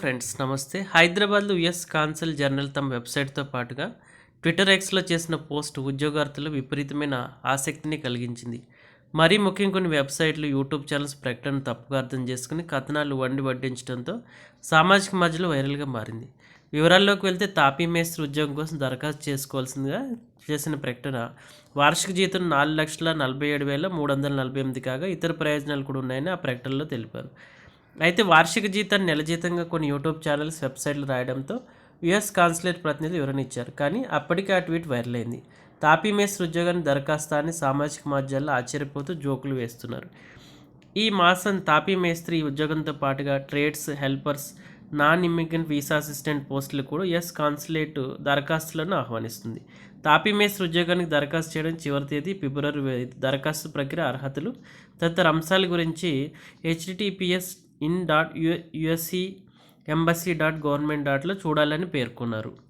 Friends నమస్తే. హైదరాబాద్లో US cancel journal తమ వెబ్సైట్తో పాటుగా ట్విట్టర్ ఎక్స్లో చేసిన పోస్ట్ ఉద్యోగార్థులు విపరీతమైన ఆసక్తిని కలిగించింది. మరీ ముఖ్యం కొన్ని వెబ్సైట్లు యూట్యూబ్ ఛానల్స్ ప్రకటన తప్పుగా అర్థం చేసుకుని కథనాలు వండి వడ్డించడంతో సామాజిక మధ్యలో వైరల్గా మారింది. వివరాల్లోకి వెళ్తే తాపీ మేస్త్రి ఉద్యోగం కోసం దరఖాస్తు చేసుకోవాల్సిందిగా చేసిన ప్రకటన వార్షిక జీతం నాలుగు లక్షల నలభై ఏడు వేల మూడు వందల నలభై ఎనిమిది కాగా ఇతర ప్రయోజనాలు కూడా ఉన్నాయని ఆ ప్రకటనలో తెలిపారు. అయితే వార్షిక జీతాన్ని నెల జీతంగా కొన్ని యూట్యూబ్ ఛానల్స్ వెబ్సైట్లు రాయడంతో యుఎస్ కాన్సులేట్ ప్రతినిధులు వివరణ ఇచ్చారు. కానీ అప్పటికే ఆ ట్వీట్ వైరల్ అయింది. తాపీ మేస్త్రి ఉద్యోగాన్ని దరఖాస్తాన్ని సామాజిక మాధ్యాల్లో ఆశ్చర్యపోతూ జోకులు వేస్తున్నారు. ఈ మాసం తాపీ మేస్త్రి ఉద్యోగంతో పాటుగా trades helpers non immigrant visa assistant పోస్టులు కూడా ఎస్ కాన్సులేట్ దరఖాస్తులను ఆహ్వానిస్తుంది. తాపీ మేస్త్రి ఉద్యోగానికి దరఖాస్తు చేయడం చివరి తేదీ ఫిబ్రవరి దరఖాస్తు ప్రక్రియ అర్హతలు తదితర అంశాల గురించి https in dot USC embassy dot government డాట్లో చూడాలని పేర్కొన్నారు.